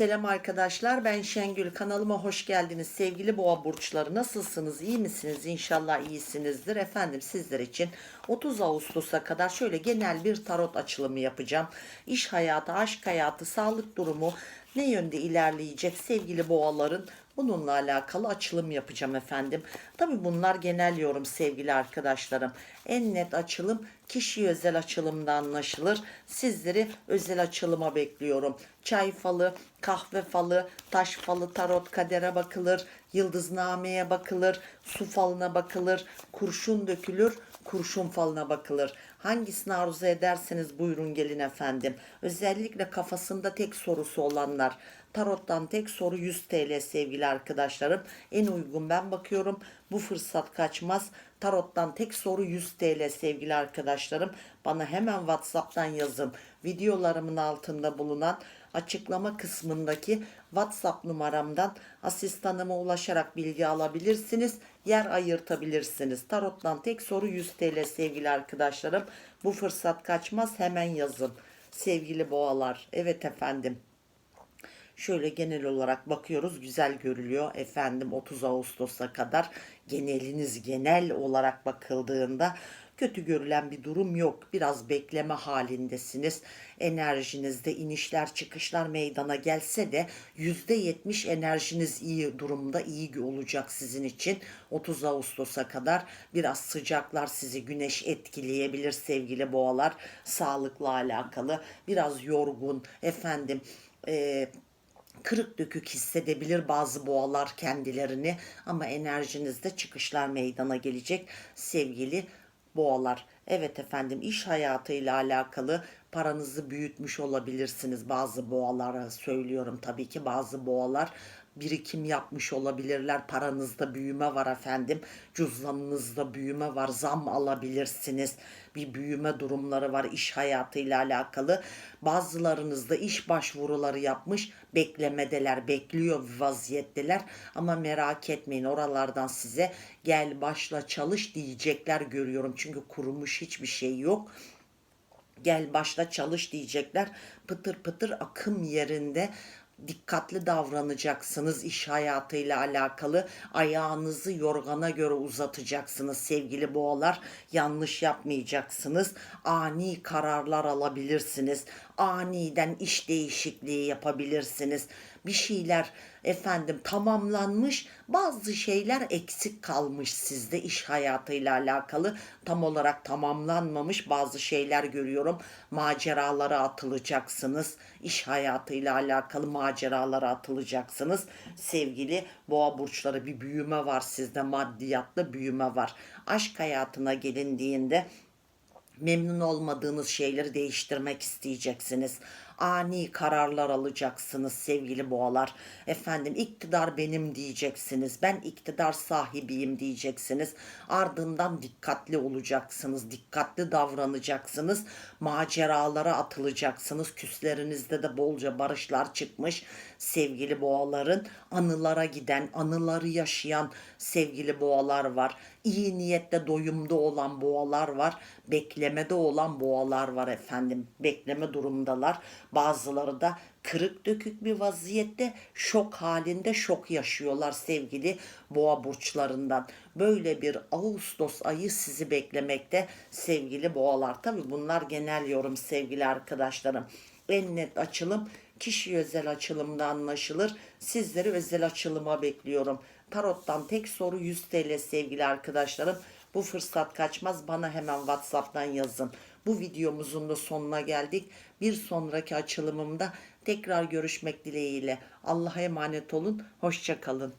Selam arkadaşlar ben Şengül. Kanalıma hoş geldiniz. Sevgili boğa burçları nasılsınız? İyi misiniz? İnşallah iyisinizdir. Efendim sizler için 30 Ağustos'a kadar şöyle genel bir tarot açılımı yapacağım. İş hayatı aşk hayatı sağlık durumu ne yönde ilerleyecek sevgili boğaların Bununla alakalı açılım yapacağım efendim. Tabi bunlar genel yorum sevgili arkadaşlarım. En net açılım kişi özel açılımda anlaşılır. Sizleri özel açılıma bekliyorum. Çay falı, kahve falı, taş falı, tarot kadere bakılır. Yıldıznameye bakılır. Su falına bakılır. Kurşun dökülür. Kurşun falına bakılır. Hangisini arzu ederseniz buyurun gelin efendim. Özellikle kafasında tek sorusu olanlar. Tarottan tek soru 100 TL sevgili arkadaşlarım. En uygun ben bakıyorum. Bu fırsat kaçmaz. Tarottan tek soru 100 TL sevgili arkadaşlarım. Bana hemen WhatsApp'tan yazın. Videolarımın altında bulunan açıklama kısmındaki WhatsApp numaramdan asistanıma ulaşarak bilgi alabilirsiniz. Yer ayırtabilirsiniz. Tarottan tek soru 100 TL sevgili arkadaşlarım. Bu fırsat kaçmaz hemen yazın. Sevgili boğalar. Evet efendim. Şöyle genel olarak bakıyoruz güzel görülüyor efendim 30 Ağustos'a kadar geneliniz genel olarak bakıldığında kötü görülen bir durum yok. Biraz bekleme halindesiniz. Enerjinizde inişler çıkışlar meydana gelse de %70 enerjiniz iyi durumda iyi olacak sizin için. 30 Ağustos'a kadar biraz sıcaklar sizi güneş etkileyebilir sevgili boğalar. Sağlıkla alakalı biraz yorgun efendim eee kırık dökük hissedebilir bazı boğalar kendilerini ama enerjinizde çıkışlar meydana gelecek sevgili boğalar. Evet efendim iş hayatıyla alakalı paranızı büyütmüş olabilirsiniz bazı boğalara söylüyorum tabii ki bazı boğalar birikim yapmış olabilirler. Paranızda büyüme var efendim. Cüzdanınızda büyüme var. Zam alabilirsiniz. Bir büyüme durumları var iş hayatıyla alakalı. Bazılarınız da iş başvuruları yapmış. Beklemedeler, bekliyor vaziyetteler. Ama merak etmeyin oralardan size gel başla çalış diyecekler görüyorum. Çünkü kurumuş hiçbir şey yok gel başla çalış diyecekler. Pıtır pıtır akım yerinde dikkatli davranacaksınız iş hayatıyla alakalı. Ayağınızı yorgana göre uzatacaksınız sevgili boğalar. Yanlış yapmayacaksınız. Ani kararlar alabilirsiniz. Aniden iş değişikliği yapabilirsiniz. Bir şeyler efendim tamamlanmış, bazı şeyler eksik kalmış sizde iş hayatıyla alakalı. Tam olarak tamamlanmamış bazı şeyler görüyorum. Maceralara atılacaksınız. İş hayatıyla alakalı maceralara atılacaksınız. Sevgili boğa burçları bir büyüme var sizde maddiyatlı büyüme var. Aşk hayatına gelindiğinde memnun olmadığınız şeyleri değiştirmek isteyeceksiniz. Ani kararlar alacaksınız sevgili boğalar. Efendim iktidar benim diyeceksiniz. Ben iktidar sahibiyim diyeceksiniz. Ardından dikkatli olacaksınız. Dikkatli davranacaksınız. Maceralara atılacaksınız. Küslerinizde de bolca barışlar çıkmış. Sevgili boğaların anılara giden, anıları yaşayan sevgili boğalar var. İyi niyette doyumda olan boğalar var. Beklemede olan boğalar var efendim. Bekleme durumdalar. Bazıları da kırık dökük bir vaziyette şok halinde şok yaşıyorlar sevgili boğa burçlarından. Böyle bir Ağustos ayı sizi beklemekte sevgili boğalar. Tabi bunlar genel yorum sevgili arkadaşlarım. En net açılım kişi özel açılımda anlaşılır. Sizleri özel açılıma bekliyorum. Tarottan tek soru 100 TL sevgili arkadaşlarım. Bu fırsat kaçmaz bana hemen WhatsApp'tan yazın. Bu videomuzun da sonuna geldik. Bir sonraki açılımımda tekrar görüşmek dileğiyle. Allah'a emanet olun. Hoşçakalın.